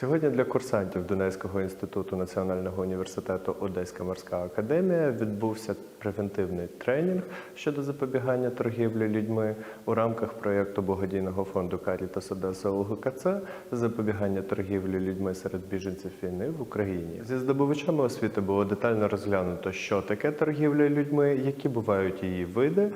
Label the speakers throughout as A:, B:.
A: Сьогодні для курсантів Донецького інституту національного університету Одеська морська академія відбувся превентивний тренінг щодо запобігання торгівлі людьми у рамках проєкту благодійного фонду Карітас Одеса УГКЦ запобігання торгівлі людьми серед біженців війни в Україні. Зі здобувачами освіти було детально розглянуто, що таке торгівля людьми, які бувають її види,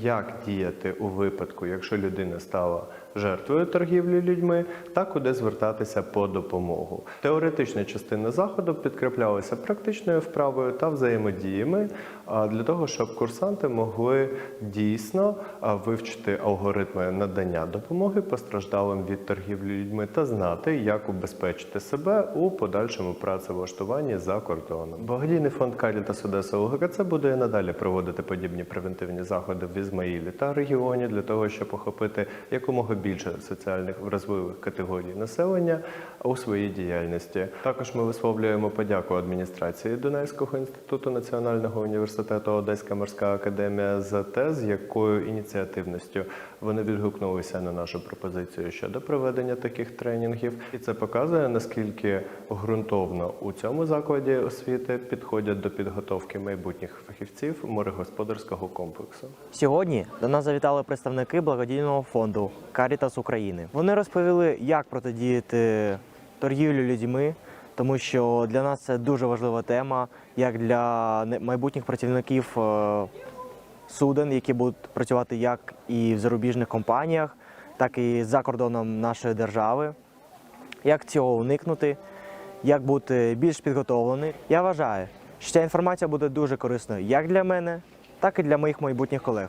A: як діяти у випадку, якщо людина стала жертвою торгівлі людьми, та куди звертатися по допомогу. Теоретична частина заходу підкріплялася практичною вправою та взаємодіями для того, щоб курсанти могли дійсно вивчити алгоритми надання допомоги постраждалим від торгівлі людьми та знати, як убезпечити себе у подальшому працевлаштуванні за кордоном. Благодійний фонд Caritas Одеса УГКЦ буде надалі проводити подібні превентивні заходи в Ізмаїлі та регіоні для того, щоб охопити якомога більше соціальних вразливих категорій населення у своїй діяльності. Також ми висловлюємо подяку адміністрації Донецького інституту національного університету Одеська морська академія за те, з якою ініціативністю вони відгукнулися на нашу пропозицію щодо проведення таких тренінгів, і це показує наскільки ґрунтовно у цьому закладі освіти підходять до підготовки майбутніх фахівців морегосподарського комплексу.
B: Сьогодні до нас завітали представники благодійного фонду Карітас України. Вони розповіли, як протидіяти торгівлі людьми, тому що для нас це дуже важлива тема, як для майбутніх працівників е, суден, які будуть працювати як і в зарубіжних компаніях, так і за кордоном нашої держави. Як цього уникнути, як бути більш підготовленим. Я вважаю, що ця інформація буде дуже корисною як для мене, так і для моїх майбутніх колег.